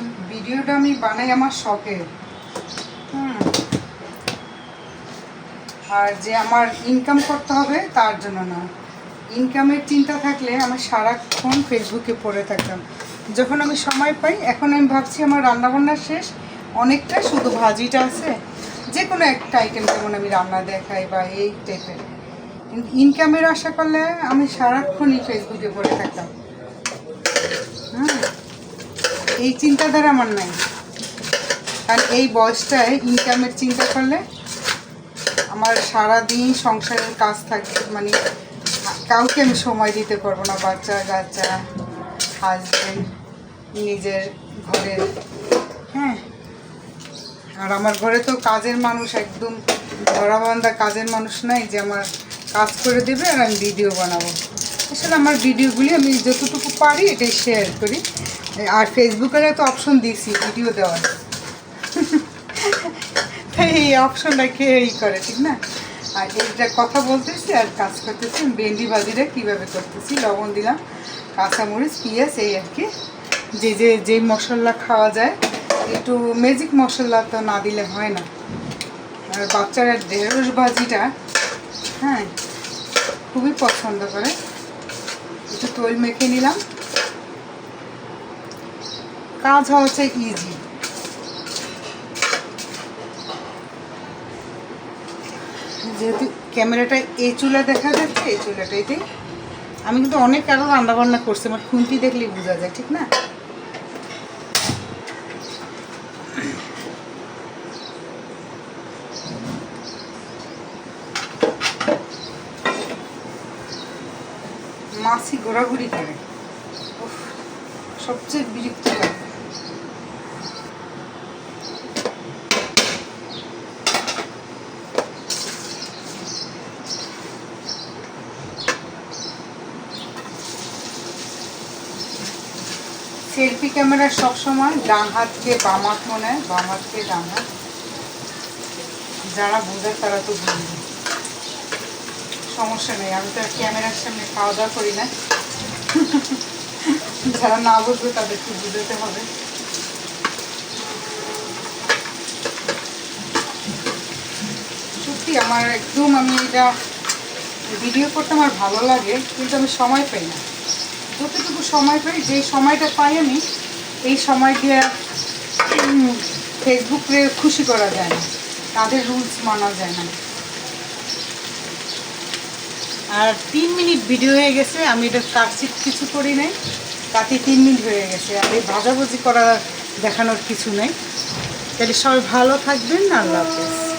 ভিডিওটা আমি বানাই আমার শখে। হুম। আর যে আমার ইনকাম করতে হবে, তার জন্য না। ইনকামের চিন্তা থাকলে আমি সারাক্ষণ ফেসবুকে পড়ে থাকতাম। যখন আমি সময় পাই, এখন আমি ভাবছি আমার রান্নাবান্না শেষ। অনেকটা শুধু ভাজিটা আছে। যে কোনো একটা আইটেম যেমন আমি রান্না দেখাই বা এই টাইপের ইনকামের আশা করলে আমি সারাক্ষণই ফেসবুকে পড়ে থাকতাম। এই চিন্তাধারা আমার নাই। কারণ এই বয়সটায় ইনকামের চিন্তা করলে আমার সারা দিন সংসারের কাজ থাকে মানে কাউকে আমি সময় দিতে পারব না, বাচ্চা কাচ্চা হাজবেন্ড নিজের ঘরের হ্যাঁ আর আমার ঘরে তো কাজের মানুষ একদম ধরাবান্ধা কাজের মানুষ নাই যে আমার কাজ করে দেবে আর আমি ভিডিও বানাবো। আসলে আমার ভিডিওগুলি আমি যতটুকু পারি এটাই শেয়ার করি। আর ফেসবুকের তো অপশন দিয়েছি ভিডিও দেওয়ার। তাই এই অপশনটা কে এই করে, ঠিক না? আর এইটা কথা বলতেছি আর কাজ করতেছি ভেন্ডি ভাজিটা কীভাবে করতেছি, লবণ দিলাম, কাঁচামরিচ, পেঁয়াজ, এই আর কি। যে যে যে মশলা খাওয়া যায়, একটু ম্যাজিক মশলা তো না দিলে হয় না। আর বাচ্চারা ঢেঁড়স ভাজিটা হ্যাঁ খুবই পছন্দ করে। একটু তৈল মেখে নিলাম। কাজ হচ্ছে ইজি যেহেতু ক্যামেরাটা এই চুলা দেখা যাচ্ছে এই চুলাটাইতে আমি কিন্তু অনেক আরও রান্নাবান্না করছি, আমার খুন্তি দেখলেই বোঝা যায়, ঠিক না? মাছি ঘোরাঘুরি করে। সবচেয়ে বিরক্ত সেলফি ক্যামেরা সবসময় ডান হাতকে বাম হাত মনে হয়, বাম হাতকে ডান হাত। যারা বোঝে তারা তো বুঝবে সমস্যা নেই, আমি তো আর ক্যামেরার সামনে খাওয়া দাওয়া করি না। যারা না বুঝবে তাদেরকে বুঝাতে হবে। সত্যি আমার একদম আমি এটা ভিডিও করতে আমার ভালো লাগে, কিন্তু আমি সময় পাই না। যতটুকু সময় পাই, যে সময়টা পাই আমি, এই সময় দিয়ে ফেসবুকে খুশি করা যায় না। তাদের রুলস মানা যায় না। আর তিন মিনিট ভিডিও হয়ে গেছে, আমি এটা কাটছিট কিছু করি নাই। তাতে তিন মিনিট হয়ে গেছে, আর এই ভাজাভুজি করা দেখানোর কিছু নেই। তাহলে সবাই ভালো থাকবেন, আল্লাহ হাফেজ।